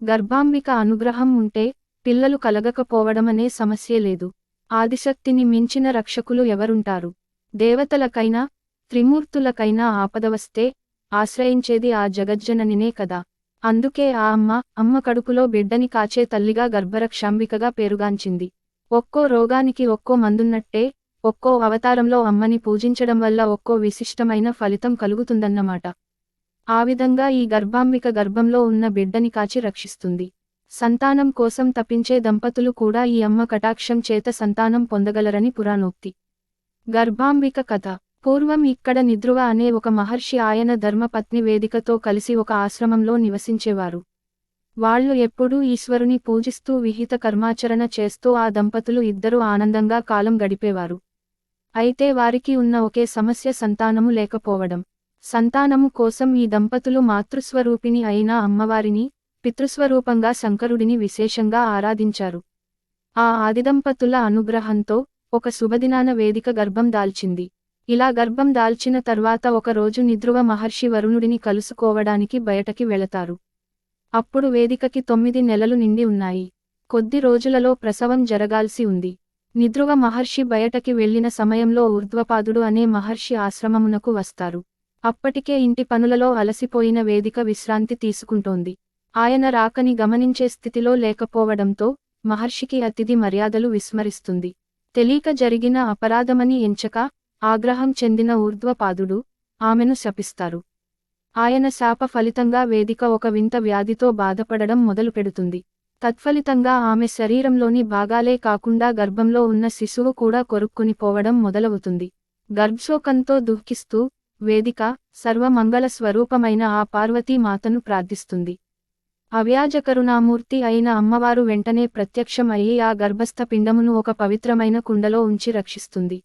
గర్భాంబిక అనుగ్రహం ఉంటే పిల్లలు కలగకపోవడమనే సమస్యే లేదు. ఆదిశక్తిని మించిన రక్షకులు ఎవరుంటారు? దేవతలకైనా త్రిమూర్తులకైనా ఆపదవస్తే ఆశ్రయించేది ఆ జగజ్జననినే కదా. అందుకే ఆ అమ్మ అమ్మ కడుపులో బిడ్డని కాచే తల్లిగా గర్భరక్షాంబికగా పేరుగాంచింది. ఒక్కో రోగానికి ఒక్కో మందున్నట్టే ఒక్కో అవతారంలో అమ్మని పూజించడం వల్ల ఒక్కో విశిష్టమైన ఫలితం కలుగుతుందన్నమాట. ఆ విధంగా ఈ గర్భాంబిక గర్భంలో ఉన్న బిడ్డని కాచి రక్షిస్తుంది. సంతానం కోసం తపించే దంపతులు కూడా ఈ అమ్మ కటాక్షం చేత సంతానం పొందగలరని పురాణోక్తి. గర్భాంబిక కథ. పూర్వం ఇక్కడ నిద్రువ అనే ఒక మహర్షి ఆయన ధర్మపత్ని వేదికతో కలిసి ఒక ఆశ్రమంలో నివసించేవారు. వాళ్ళు ఎప్పుడూ ఈశ్వరుని పూజిస్తూ విహిత కర్మాచరణ చేస్తూ ఆ దంపతులు ఇద్దరూ ఆనందంగా కాలం గడిపేవారు. అయితే వారికి ఉన్న ఒకే సమస్య సంతానము లేకపోవడం. సంతానము కోసం ఈ దంపతులు మాతృస్వరూపిణి అయిన అమ్మవారిని పితృస్వరూపంగా శంకరుడిని విశేషంగా ఆరాధించారు. ఆ ఆదిదంపతుల అనుగ్రహంతో ఒక శుభదినాన వేదిక గర్భం దాల్చింది. ఇలా గర్భం దాల్చిన తర్వాత ఒక రోజు నిద్రువ మహర్షి వరుణుడిని కలుసుకోవడానికి బయటకి వెళతారు. అప్పుడు వేదికకి తొమ్మిది నెలలు నిండి ఉన్నాయి. కొద్ది రోజులలో ప్రసవం జరగాల్సి ఉంది. నిద్రువ మహర్షి బయటకి వెళ్ళిన సమయంలో ఊర్ధ్వపాదుడు అనే మహర్షి ఆశ్రమమునకు వస్తారు. అప్పటికే ఇంటి పనులలో అలసిపోయిన వేదిక విశ్రాంతి తీసుకుంటోంది. ఆయన రాకని గమనించే స్థితిలో లేకపోవడంతో మహర్షికి అతిథి మర్యాదలు విస్మరిస్తుంది. తెలియక జరిగిన అపరాధమని ఎంచక ఆగ్రహం చెందిన ఊర్ధ్వపాదుడు ఆమెను శపిస్తారు. ఆయన శాప ఫలితంగా వేదిక ఒక వింత వ్యాధితో బాధపడడం మొదలుపెడుతుంది తత్ఫలితంగా ఆమె శరీరంలోని భాగాలే కాకుండా గర్భంలో ఉన్న శిశువు కూడా కొరుక్కునిపోవడం మొదలవుతుంది. గర్భశోకంతో దుఃఖిస్తూ వేదిక సర్వమంగళ స్వరూపమైన ఆ పార్వతీ మాతను ప్రార్థిస్తుంది. అవ్యాజకరుణామూర్తి అయిన అమ్మవారు వెంటనే ప్రత్యక్షం అయ్యి ఆ గర్భస్థ పిండమును ఒక పవిత్రమైన కుండలో ఉంచి రక్షిస్తుంది.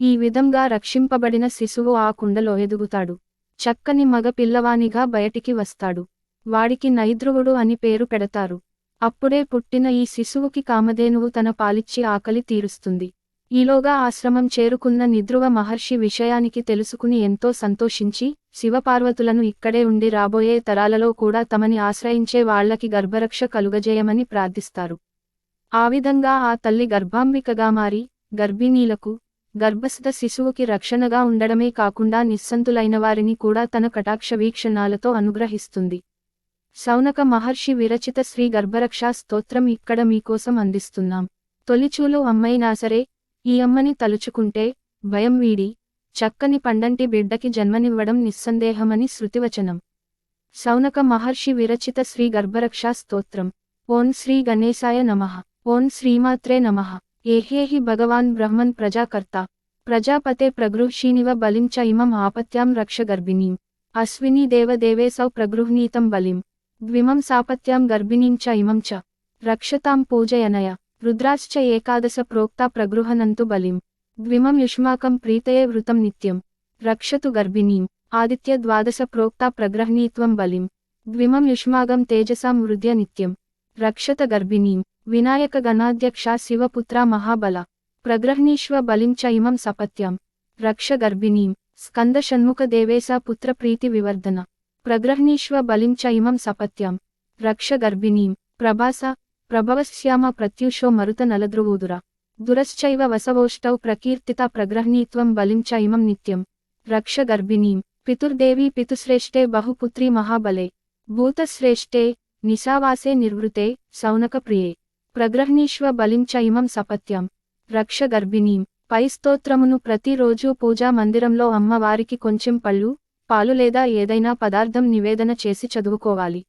ఈ విధంగా రక్షింపబడిన శిశువు ఆ కుండలో ఎదుగుతాడు. చక్కని మగ పిల్లవానిగా బయటికి వస్తాడు. వాడికి నైద్రువుడు అని పేరు పెడతారు. అప్పుడే పుట్టిన ఈ శిశువుకి కామధేనువు తన పాలిచ్చి ఆకలి తీరుస్తుంది. ఈలోగా ఆశ్రమం చేరుకున్న నిద్రువ మహర్షి విషయానికి తెలుసుకుని ఎంతో సంతోషించి శివపార్వతులను ఇక్కడే ఉండి రాబోయే తరాలలో కూడా తమని ఆశ్రయించే వాళ్ళకి గర్భరక్ష కలుగజేయమని ప్రార్థిస్తారు. ఆ విధంగా ఆ తల్లి గర్భాంబికగా మారి గర్భిణీలకు గర్భస్థ శిశువుకి రక్షణగా ఉండడమే కాకుండా నిస్సంతులైన వారిని కూడా తన కటాక్ష వీక్షణాలతో అనుగ్రహిస్తుంది. శౌనక మహర్షి విరచిత శ్రీ గర్భరక్షా స్తోత్రం ఇక్కడ మీకోసం అందిస్తున్నాం. తొలిచూలు అమ్మైనా సరే ఈ అమ్మని తలుచుకుంటే భయం వీడి చక్కని పండంటి బిడ్డకి జన్మనివ్వడం నిస్సందేహమని శృతివచనం. శౌనక మహర్షి విరచిత శ్రీ గర్భరక్షా స్తోత్రం. ఓం శ్రీ గణేశాయ నమః. ఓం శ్రీమాత్రే నమః. ఏహేహి భగవాన్ బ్రహ్మన్ ప్రజాకర్త. ప్రజాపతే ప్రగృహీనివ బలిం చ ఇమం ఆపత్యాం రక్ష గర్భిణీం. అశ్విని దేవదేవేసౌ ప్రగృహ్ణీతం బలిం. ద్విమం సాపత్యాం గర్భిణీం చ ఇమం చ. రక్షతాం పూజయనయ. రుద్రాశ్చ ఏకాదశ ప్రోక్త ప్రగృహనంతు బలిం. ద్విమం యుష్మాకం ప్రీతయే వృతం నిత్యం. రక్షతు గర్భిణీం. ఆదిత్య ద్వాదశ ప్రోక్త ప్రగ్రహణీత్వం బలిం. ద్విమం యుష్మాగం తేజసాం వృద్య నిత్యం. రక్షత గర్భిణీం. వినాయక గణాధ్యక్ష శివపుత్ర మహాబల. ప్రగ్రహణీష్వ బలిం చ ఇమం సపత్యాం. రక్ష గర్భిణీం. స్కంద షణ్ముఖ దేవేశ పుత్ర ప్రీతి వివర్ధన. ప్రగ్రహణీష్వ బలిం చ ఇమం సపత్యాం. రక్ష గర్భిణీం. ప్రభాస ప్రభవశ్యామ ప్రత్యూషో మరుత నలద్రువూదుర. దురశ్చైవ వసవోష్టౌ ప్రకీర్తిత ప్రగ్రహణీత్వం బలించ ఇమం నిత్యం. రక్ష గర్భిణీం. పితుర్దేవీ పితుశ్రేష్ఠే బహుపుత్రి మహాబలే. భూతశ్రేష్ఠే నిశావాసే నిర్వృతే శౌనకప్రియే ప్రగ్రహణీష్వ ప్రగ్రహ్ణీష్వ చ ఇమం సపత్యం. రక్ష గర్భిణీం. పై స్తోత్రమును ప్రతిరోజూ పూజా మందిరంలో అమ్మవారికి కొంచెం పళ్ళు పాలు లేదా ఏదైనా పదార్థం నివేదన చేసి చదువుకోవాలి.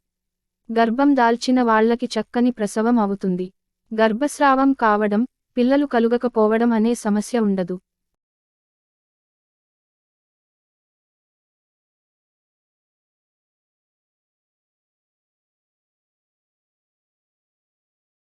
గర్భం దాల్చిన వాళ్ళకి చక్కని ప్రసవం అవుతుంది. గర్భస్రావం కావడం పిల్లలు కలుగకపోవడం అనే సమస్య ఉండదు.